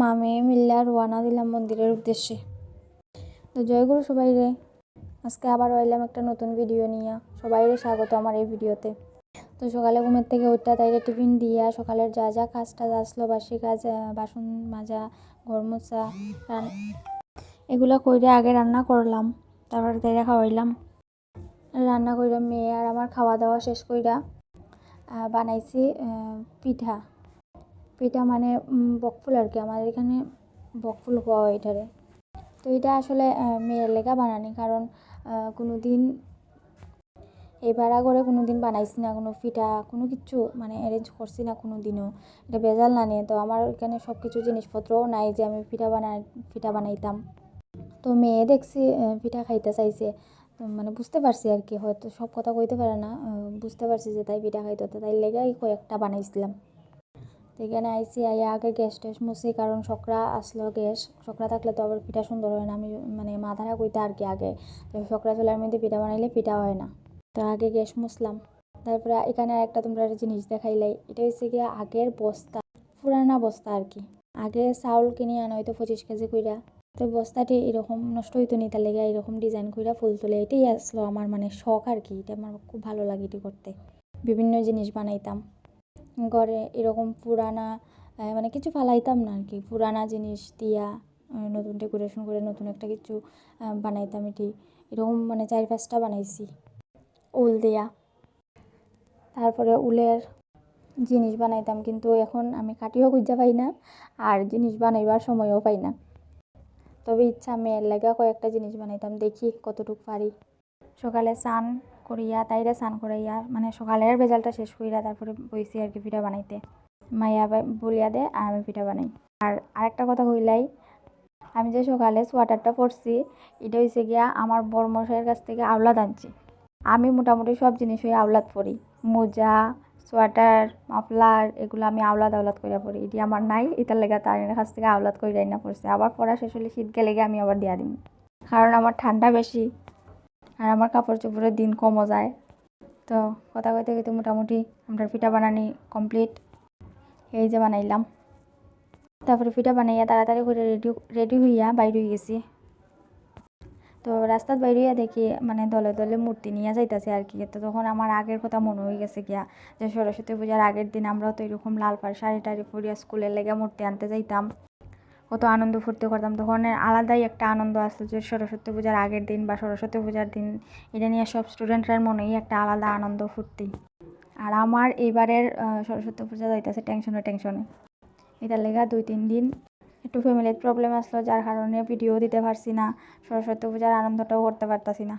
মা মেয়ে মিল্লা রোয়ানা দিলাম মন্দিরের উদ্দেশ্যে। তো জয়গুরু সবাই রে আজকে আবার এলাম একটা নতুন ভিডিও নিয়ে। সবাই রে স্বাগত আমার এই ভিডিওতে। তো সকালে ঘুমের থেকে উঠটা তাইরে টিফিন দিয়া সকালের যা যা কাজ টাজ আসলো, বাসি কাজ বাসন মাজা, ঘর মোছা এগুলো কইরে আগে রান্না করলাম। তারপরে তাইরে খাওয়াইলাম। রান্না কইরা মেয়ে আর আমার খাওয়া দাওয়া শেষ কইরা বানাইছি পিঠা। পিঠা মানে বকফুল আর কি। আমাদের এখানে বকফুল হওয়া এটারে। তো এটা আসলে মেয়ের লেগা বানানি। কারণ কোনো দিন এই ভাড়া করে কোনো দিন বানাইছি না কোনো পিঠা, কোনো কিছু মানে অ্যারেঞ্জ করছি না কোনো দিনও এটা বেজাল না নিয়ে। তো আমার এখানে সব কিছু জিনিসপত্রও নাই যে আমি পিঠা বানাই পিঠা বানাইতাম। তো মেয়ে দেখছি পিঠা খাইতে চাইছে। মানে বুঝতে পারছি আর কি। হয়তো সব কথা কইতে পারে না। বুঝতে পারছি যে তাই পিঠা খাইতে তাই লেগেই কয়েকটা বানাইছিলাম। এখানে আইসি আইয়া আগে গ্যাস ট্যাস মুছি, কারণ সকরা আসলো গ্যাস। সকরা থাকলে তো আবার পিঠা সুন্দর হয় না। আমি মানে মাথাটা কইতে আর কি আগে। সকরা চুলার মধ্যে পিঠা বানাইলে পিঠা হয় না। তো আগে গ্যাস মুছলাম। তারপরে এখানে একটা তোমরা একটা জিনিস দেখাইলাই এটা হচ্ছে গিয়ে আগের বস্তা। পুরানা বস্তা আর কি। আগে চাউল কিনে আনা হয়তো পঁচিশ কেজি কইরা। তো বস্তাটি এরকম নষ্ট হইতো নি, তার লেগে এরকম ডিজাইন কইরা ফুল তুলে। এটাই আসলো আমার মানে শখ আর কি। এটা আমার খুব ভালো লাগে এটি করতে। বিভিন্ন জিনিস বানাইতাম। ঘরে এরকম পুরানা মানে কিছু ফালাইতাম না আর কি পুরানা জিনিস দিয়া নতুন ডেকোরেশন করে নতুন একটা কিছু বানাইতাম এটি। এরকম মানে চার পাঁচটা বানাইছি, উল দিয়া। তারপরে উলের জিনিস বানাইতাম, কিন্তু এখন আমি কাটিও খুঁজা পাই না, আর জিনিস বানাইবার সময়ও পাই না। তবে ইচ্ছা, মেয়ের লাগা কয়েকটা জিনিস বানাইতাম, দেখি কতটুকু পারি। সকালে স্নান করিয়া তাইরে স্নান করাইয়া মানে সকালের ভেজালটা শেষ করিয়া তারপরে বইছি আর কি পিঠা বানাইতে। মাইয়া বলিয়া দে, আর আমি পিঠা বানাই। আর আরেকটা কথা কইলাই, আমি যে সকালে সোয়াটারটা পরছি, এটা হয়েছে গিয়া আমার বড়মশাইয়ের কাছ থেকে আওলাদ আনছি। আমি মোটামুটি সব জিনিস ওই আওলাদ পরি। মোজা, সোয়াটার, মাফলার, এগুলো আমি আওলাদ আওলাদ কইরা পরি। এটি আমার নাই, এটার লেগে তার কাছ থেকে আওলাদ কইরাই না পড়ছে। আবার পড়া শেষ হলে শীত গেলে গিয়ে আমি আবার দিয়া দিই কারণ আমার ঠান্ডা বেশি। আর আমার কাপড় চোপড়ের দিন কমও যায়। তো কথা কইতে কইতে মোটামুটি আমরা পিঠা বানানি কমপ্লিট। এই যে বানাইলাম। তারপরে পিঠা বানাইয়া তাড়াতাড়ি করে রেডি রেডি হইয়া বাইর হয়ে গেছি। তো রাস্তার বাইর হইয়া দেখি মানে দলে দলে মূর্তি নিয়ে যাইতাছে আর কি। তো তখন আমার আগের কথা মনে হয়ে গেছে গিয়া যে সরস্বতী পূজার আগের দিন আমরাও তো এরকম লাল পাড় শাড়ি টাড়ি পরিয়া স্কুলের লেগে মূর্তি আনতে যাইতাম। কত আনন্দ ফুর্তি করতাম। তখন আলাদাই একটা আনন্দ আসতো যে সরস্বতী পূজার আগের দিন বা সরস্বতী পূজার দিন এটা নিয়ে সব স্টুডেন্টরার মনেই একটা আলাদা আনন্দ ফুর্তি। আর আমার এইবারের আহ, সরস্বতী পূজা যাইতেছে টেনশনে টেনশনে এটার লেগা দুই তিন দিন একটু ফ্যামিলির প্রবলেম আসলো যার কারণে ভিডিও দিতে পারছি না সরস্বতী পূজার আনন্দটাও করতে পারতাছি না।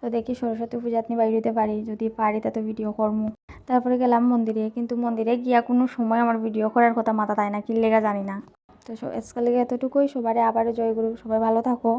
তো দেখি সরস্বতী পূজাত নিয়ে বাইরে দিতে পারি যদি পারি তা তো ভিডিও করব তারপরে গেলাম মন্দিরে কিন্তু মন্দিরে গিয়া কোনো সময় আমার ভিডিও করার কথা মাথা তাই না কি লেগা জানি না। তো আজকাল এতটুকুই। সবারে আবারও জয়গুরু সবাই ভালো থাকো।